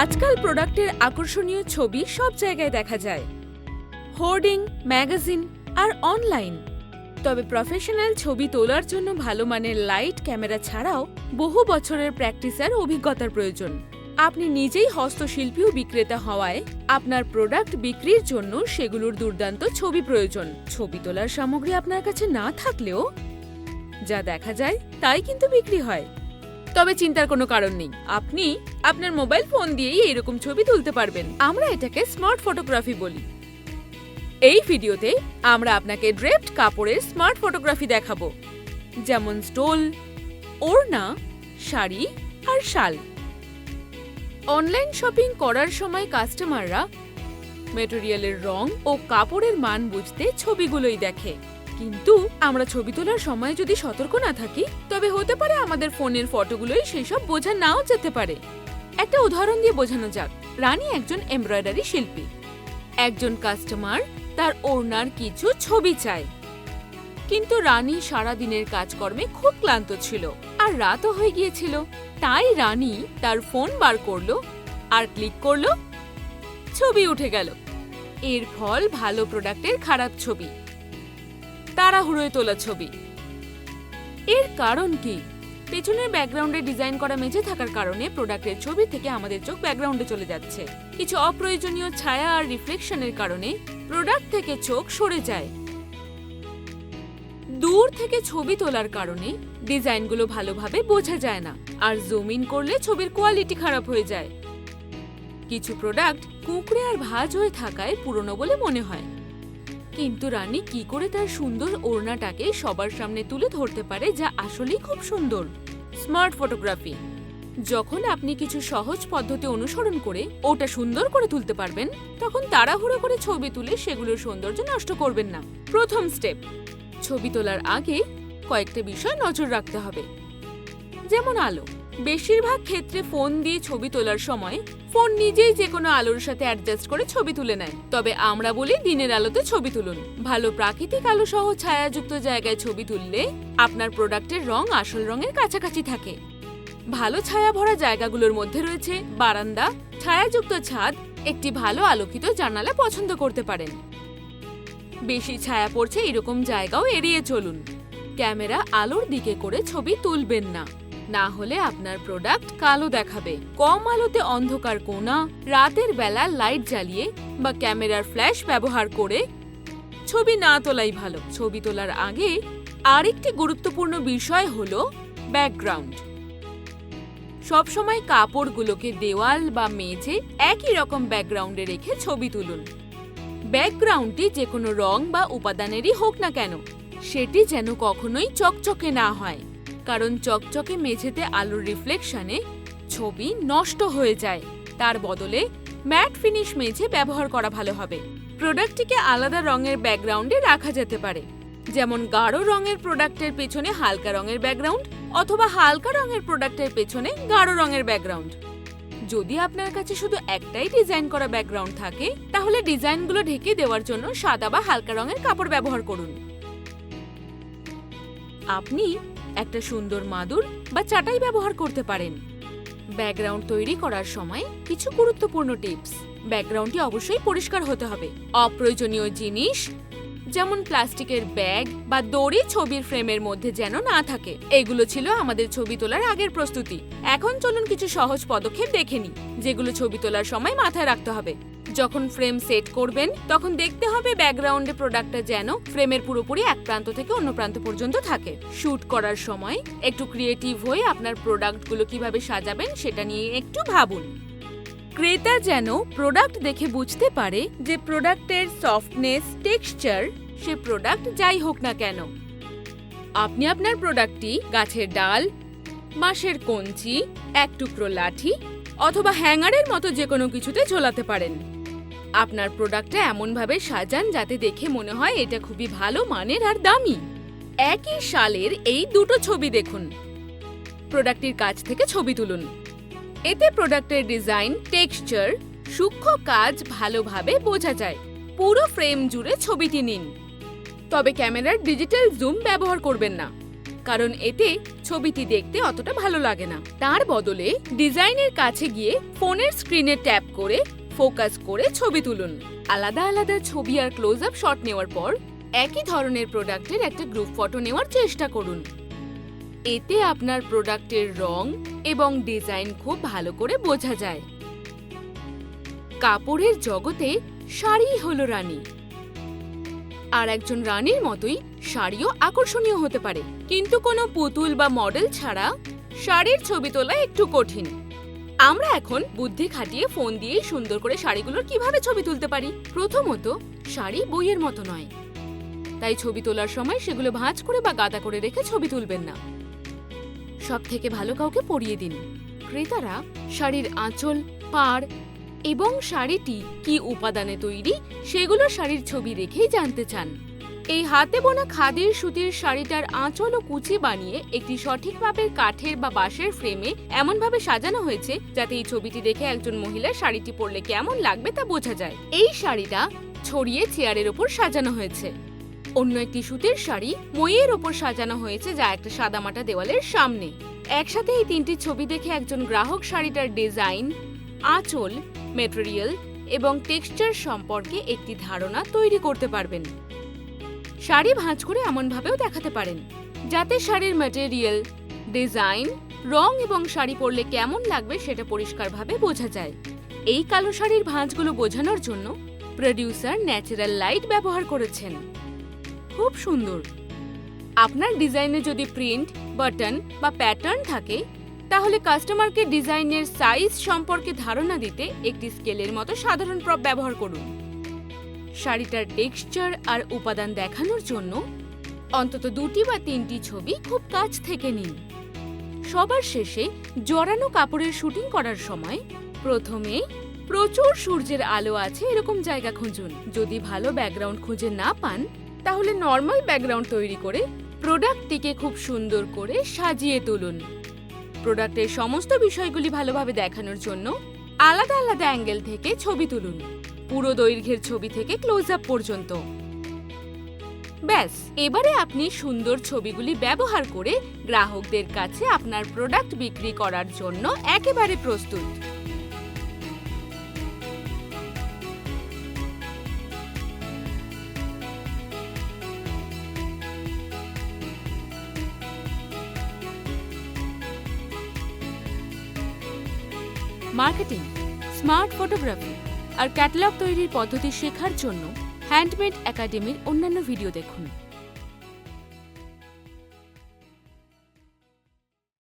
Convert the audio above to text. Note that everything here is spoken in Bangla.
আজকাল প্রোডাক্টের আকর্ষণীয় ছবি সব জায়গায় দেখা যায়। হোর্ডিং, ম্যাগাজিন আর অনলাইন। তবে প্রফেশনাল ছবি তোলার জন্য ভালো মানের লাইট ক্যামেরা ছাড়াও বহু বছরের প্র্যাকটিস আর অভিজ্ঞতার প্রয়োজন। আপনি নিজেই হস্তশিল্পীও বিক্রেতা হওয়ায় আপনার প্রোডাক্ট বিক্রির জন্য সেগুলোর দুর্দান্ত ছবি প্রয়োজন। ছবি তোলার সামগ্রী আপনার কাছে না থাকলেও যা দেখা যায় তাই কিন্তু বিক্রি হয়। তবে চিন্তার কোনো কারণ নেই। আপনি আপনার মোবাইল ফোন দিয়েই এইরকম ছবি তুলতে পারবেন। আমরা এটাকে স্মার্ট ফটোগ্রাফি বলি। এই ভিডিওতে আমরা আপনাকে ড্রেপড কাপড়ের স্মার্ট ফটোগ্রাফি দেখাবো। যেমন স্টোল, ওড়না, শাড়ি আর শাল। অনলাইন শপিং করার সময় কাস্টমাররা মেটেরিয়ালের রং ও কাপড়ের মান বুঝতে ছবিগুলোই দেখে। কিন্তু আমরা ছবি তোলার সময় যদি সতর্ক না থাকি, তবে হতে পারে আমাদের ফোনের ফটোগুলোই সেসব বোঝা নাও যেতে পারে। একটা উদাহরণ দিয়ে বোঝানো যাক। রানী একজন এমব্রয়ডারি শিল্পী। একজন কাস্টমার তার ওড়নার কিছু ছবি চায়। কিন্তু রানী সারা দিনের কাজকর্মে খুব ক্লান্ত ছিল আর রাতও হয়ে গিয়েছিল। তাই রানী তার ফোন বার করল আর ক্লিক করল। ছবি উঠে গেল। এর ফল ভালো প্রোডাক্টের খারাপ ছবি। তাড়াহুড়োয় তোলা ছবি। এর কারণ কি? পেছনের ব্যাকগ্রাউন্ডে ডিজাইন করা মেঝে থাকার কারণে প্রোডাক্টের ছবি থেকে আমাদের চোখ ব্যাকগ্রাউন্ডে চলে যাচ্ছে। কিছু অপ্রয়োজনীয় ছায়া আর রিফ্লেকশনের কারণে প্রোডাক্ট থেকে চোখ সরে যায়। দূর থেকে ছবি তোলার কারণে ডিজাইনগুলো ভালোভাবে বোঝা যায় না আর জুম ইন করলে ছবির কোয়ালিটি খারাপ হয়ে যায়। কিছু প্রোডাক্ট কুঁকড়ে আর ভাঁজ হয়ে থাকায় পুরনো বলে মনে হয়। কিন্তু রানী কি করে তার সুন্দর ওড়নাটাকে সবার সামনে তুলে ধরতে পারে যা আসলেই খুব সুন্দর? Smart photography. যখন আপনি কিছু সহজ পদ্ধতি অনুসরণ করে ওটা সুন্দর করে তুলতে পারবেন, তখন তাড়াহুড়ো করে ছবি তুলে সেগুলোর সৌন্দর্য নষ্ট করবেন না। প্রথম স্টেপ, ছবি তোলার আগে কয়েকটা বিষয় নজর রাখতে হবে। যেমন আলো, বেশিরভাগ ক্ষেত্রে ফোন দিয়ে ছবি তোলার সময় ফোন নিজেই যে কোনো আলোর সাথে অ্যাডজাস্ট করে ছবি তুলে নেয়। তবে আমরা বলি দিনের আলোতে ছবি তুলুন। ভালো প্রাকৃতিক আলো সহ ছায়াযুক্ত জায়গায় ছবি তুললে আপনার প্রোডাক্টের রং আসল রঙের কাছাকাছি থাকে। ভালো ছায়া ভরা জায়গাগুলোর মধ্যে রয়েছে বারান্দা, ছায়াযুক্ত ছাদ, একটি ভালো আলোকিত জানালা পছন্দ করতে পারেন। বেশি ছায়া পড়ছে এরকম জায়গাও এড়িয়ে চলুন। ক্যামেরা আলোর দিকে করে ছবি তুলবেন না। না হলে আপনার প্রোডাক্ট কালো দেখাবে। কম আলোতে অন্ধকার কোনা রাতের বেলা লাইট জ্বালিয়ে বা ক্যামেরার ফ্ল্যাশ ব্যবহার করে ছবি না তোলাই ভালো। ছবি তোলার আগে আরেকটি গুরুত্বপূর্ণ বিষয় হল ব্যাকগ্রাউন্ড সবসময় কাপড়গুলোকে দেওয়াল বা মেঝে একই রকম ব্যাকগ্রাউন্ডে রেখে ছবি তুলুন। ব্যাকগ্রাউন্ডটি যে কোনো রং বা উপাদানেরই হোক না কেন, সেটি যেন কখনোই চকচকে না হয়। কারণ চকচকে মেঝেতে আলোর রিফ্লেকশনে ছবি নষ্ট হয়ে যায়। তার বদলে ম্যাট ফিনিশ মেঝে ব্যবহার করা ভালো হবে। প্রোডাক্টটিকে আলাদা রঙের ব্যাকগ্রাউন্ডে রাখা যেতে পারে। যেমন গাঢ় রঙের প্রোডাক্টের পেছনে হালকা রঙের ব্যাকগ্রাউন্ড অথবা হালকা রঙের প্রোডাক্টের পেছনে গাঢ় রঙের ব্যাকগ্রাউন্ড। যদি আপনার কাছে শুধু একটাই ডিজাইন করা ব্যাকগ্রাউন্ড থাকে, তাহলে ডিজাইনগুলো ঢেকে দেওয়ার জন্য সাদা বা হালকা রঙের কাপড় ব্যবহার করুন। আপনি একটা সুন্দর মাদুর বা চাটাই ব্যবহার করতে পারেন। ব্যাকগ্রাউন্ড তৈরি করার সময় কিছু গুরুত্বপূর্ণ টিপস। ব্যাকগ্রাউন্ডটি অবশ্যই পরিষ্কার হতে হবে। অপ্রয়োজনীয় জিনিস, যেমন প্লাস্টিকের ব্যাগ বা দড়ি ছবির ফ্রেমের মধ্যে যেন না থাকে। এগুলো ছিল আমাদের ছবি তোলার আগের প্রস্তুতি। এখন চলুন কিছু সহজ পদক্ষেপ দেখে নিই, যেগুলো ছবি তোলার সময় মাথায় রাখতে হবে। যখন ফ্রেম সেট করবেন, তখন দেখতে হবে ব্যাকগ্রাউন্ডে প্রোডাক্টটা যেন ফ্রেমের পুরোপুরি এক প্রান্ত থেকে অন্য প্রান্ত পর্যন্ত থাকে। শুট করার সময় একটু ক্রিয়েটিভ হয়ে আপনার প্রোডাক্টগুলো কীভাবে সাজাবেন সেটা নিয়ে একটু ভাবুন। ক্রেতা যেন প্রোডাক্ট দেখে বুঝতে পারে যে প্রোডাক্টের সফটনেস টেক্সচার সে প্রোডাক্ট যাই হোক না কেন। আপনি আপনার প্রোডাক্টটি গাছের ডাল বাঁশের কঞ্চি, এক টুকরো লাঠি অথবা হ্যাঙ্গারের মতো যে কোনো কিছুতে ঝোলাতে পারেন। আপনার প্রোডাক্টটা এমনভাবে সাজান যাতে দেখে মনে হয় এটা খুবই ভালো মানের আর দামি। একই সালের এই দুটো ছবি দেখুন। প্রোডাক্টটির কাছ থেকে ছবি তুলুন। এতে প্রোডাক্টের ডিজাইন টেক্সচার সূক্ষ্ম কাজ ভালোভাবে বোঝা যায়। পুরো ফ্রেম জুড়ে ছবিটি নিন। তবে ক্যামেরার ডিজিটাল জুম ব্যবহার করবেন না। কারণ এতে ছবিটি দেখতে অতটা ভালো লাগে না। তার বদলে ডিজাইনের কাছে গিয়ে ফোনের স্ক্রিনে ট্যাপ করে ফোকাস করে ছবি তুলুন। আলাদা আলাদা ছবি আর ক্লোজ আপ শট নেওয়ার পর একই ধরনের প্রোডাক্টের একটা গ্রুপ ফটো নেওয়ার চেষ্টা করুন। এতে আপনার প্রোডাক্টের রং এবং ডিজাইন খুব ভালো করে বোঝা যায়। কাপড়ের জগতে শাড়ি হলো রানী। আর একজন রানীর মতোই শাড়িও আকর্ষণীয় হতে পারে। কিন্তু কোনো পুতুল বা মডেল ছাড়া শাড়ির ছবি তোলা একটু কঠিন। আমরা এখন বুদ্ধি খাটিয়ে ফোন দিয়েই সুন্দর করে শাড়িগুলোর কীভাবে ছবি তুলতে পারি? প্রথমত, শাড়ি বইয়ের মতো নয়। তাই ছবি তোলার সময় সেগুলো ভাঁজ করে বা গাদা করে রেখে ছবি তুলবেন না। সব থেকে ভালো কাউকে পরিয়ে দিন। ক্রেতারা শাড়ির আঁচল, পাড় এবং শাড়িটি কি উপাদানে তৈরি সেগুলো শাড়ির ছবি রেখেই জানতে চান। এই হাতে বোনা খাদির সুতির শাড়িটার আঁচল ও কুচি বানিয়ে একটি সঠিক মাপের কাঠের বা বাঁশের ফ্রেমে এমনভাবে সাজানো হয়েছে যাতে এই ছবিটি দেখে একজন মহিলা শাড়িটি পরলে কেমন লাগবে তা বোঝা যায়। এই শাড়িটা ছড়িয়ে চেয়ারের ওপর সাজানো হয়েছে। অন্য একটি সুতির শাড়ি মইয়ের ওপর সাজানো হয়েছে যা একটা সাদামাটা দেওয়ালের সামনে। একসাথে এই তিনটি ছবি দেখে একজন গ্রাহক শাড়িটার ডিজাইন, আঁচল, মেটেরিয়াল এবং টেক্সচার সম্পর্কে একটি ধারণা তৈরি করতে পারবেন। শাড়ি ভাঁজ করে এমনভাবেও দেখাতে পারেন, যাতে শাড়ির ম্যাটেরিয়াল ডিজাইন রং এবং শাড়ি পরলে কেমন লাগবে সেটা পরিষ্কারভাবে বোঝা যায়। এই কালো শাড়ির ভাঁজগুলো বোঝানোর জন্য প্রডিউসার ন্যাচারাল লাইট ব্যবহার করেছেন। খুব সুন্দর। আপনার ডিজাইনে যদি প্রিন্ট বাটন বা প্যাটার্ন থাকে, তাহলে কাস্টমারকে ডিজাইনের সাইজ সম্পর্কে ধারণা দিতে একটি স্কেলের মতো সাধারণ প্রপ ব্যবহার করুন। শাড়িটার টেক্সচার আর উপাদান দেখানোর জন্য অন্তত দুটি বা তিনটি ছবি খুব কাছ থেকে নিন। সবার শেষে জড়ানো কাপড়ের শুটিং করার সময় প্রথমে প্রচুর সূর্যের আলো আছে এরকম জায়গা খুঁজুন। যদি ভালো ব্যাকগ্রাউন্ড খুঁজে না পান, তাহলে নর্মাল ব্যাকগ্রাউন্ড তৈরি করে প্রোডাক্টটিকে খুব সুন্দর করে সাজিয়ে তুলুন। প্রোডাক্টের সমস্ত বিষয়গুলি ভালোভাবে দেখানোর জন্য আলাদা আলাদা অ্যাঙ্গেল থেকে ছবি তুলুন। পুরো দৈর্ঘ্যের ছবি থেকে ক্লোজ আপ পর্যন্ত। ব্যাস, এবারে আপনি সুন্দর ছবিগুলি ব্যবহার করে গ্রাহকদের কাছে আপনার প্রোডাক্ট বিক্রি করার জন্য একেবারে প্রস্তুত। Marketing, smart photography. আর ক্যাটালগ তৈরির পদ্ধতি শেখার জন্য হ্যান্ডমেড একাডেমির অন্যান্য ভিডিও দেখুন।